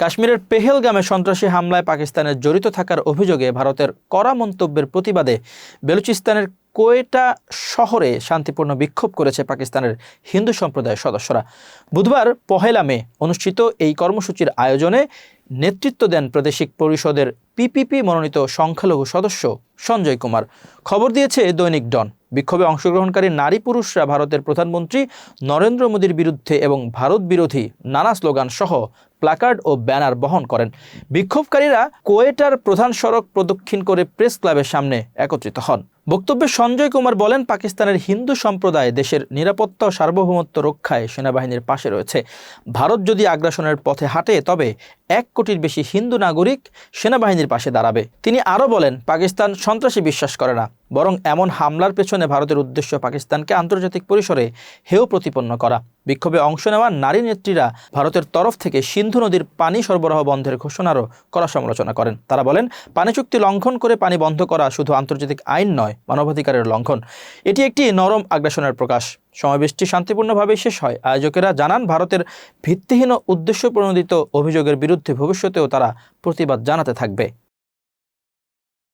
কাশ্মীরের পেহেলগামে সন্ত্রাসী হামলায় পাকিস্তানের জড়িত থাকার অভিযোগে ভারতের কড়া মন্তব্যের প্রতিবাদে বেলুচিস্তানের কোয়েটা শহরে শান্তিপূর্ণ বিক্ষোভ করেছে পাকিস্তানের হিন্দু সম্প্রদায়ের সদস্যরা। বুধবার পহেলা মে অনুষ্ঠিত এই কর্মসূচির আয়োজনে নেতৃত্ব দেন প্রাদেশিক পরিষদের পিপিপি মনোনীত সংখ্যালঘু সদস্য সঞ্জয় কুমার। খবর দিয়েছে দৈনিক ডন। বিক্ষোভে অংশগ্রহণকারী নারী পুরুষরা ভারতের প্রধানমন্ত্রী নরেন্দ্র মোদীর বিরুদ্ধে এবং ভারত বিরোধী নানা স্লোগান সহ প্ল্যাকার্ড ও ব্যানার বহন করেন। বিক্ষোভকারীরা কোয়েটার প্রধান সড়ক প্রদক্ষিণ করে প্রেস ক্লাবের সামনে একত্রিত হন। বক্তব্যে সঞ্জয় কুমার বলেন, পাকিস্তানের হিন্দু সম্প্রদায় দেশের নিরাপত্তা ও সার্বভৌমত্ব রক্ষায় সেনাবাহিনীর পাশে রয়েছে। ভারত যদি আগ্রাসনের পথে হাঁটে, তবে এক কোটির বেশি হিন্দু নাগরিক সেনাবাহিনীর পাশে দাঁড়াবে। তিনি আরও বলেন, পাকিস্তান সন্ত্রাসী বিশ্বাস করে না, বরং এমন হামলার পেছনে ভারতের উদ্দেশ্য পাকিস্তানকে আন্তর্জাতিক পরিসরে হেয় প্রতিপন্ন করা। বিক্ষোভে অংশ নেওয়া নারী নেত্রীরা ভারতের তরফ থেকে সিন্ধু নদীর পানি সরবরাহ বন্ধের ঘোষণারও করা সমালোচনা করেন। তারা বলেন, পানি চুক্তি লঙ্ঘন করে পানি বন্ধ করা শুধু আন্তর্জাতিক আইন নয়, মানবাধিকারের লঙ্ঘন। এটি একটি নরম আগ্রাসনের প্রকাশ। সমাবেশটি শান্তিপূর্ণভাবে শেষ হয়। আয়োজকেরা জানান, ভারতের ভিত্তিহীন উদ্দেশ্য প্রণোদিত অভিযোগের বিরুদ্ধে ভবিষ্যতেও তারা প্রতিবাদ জানাতে থাকবে।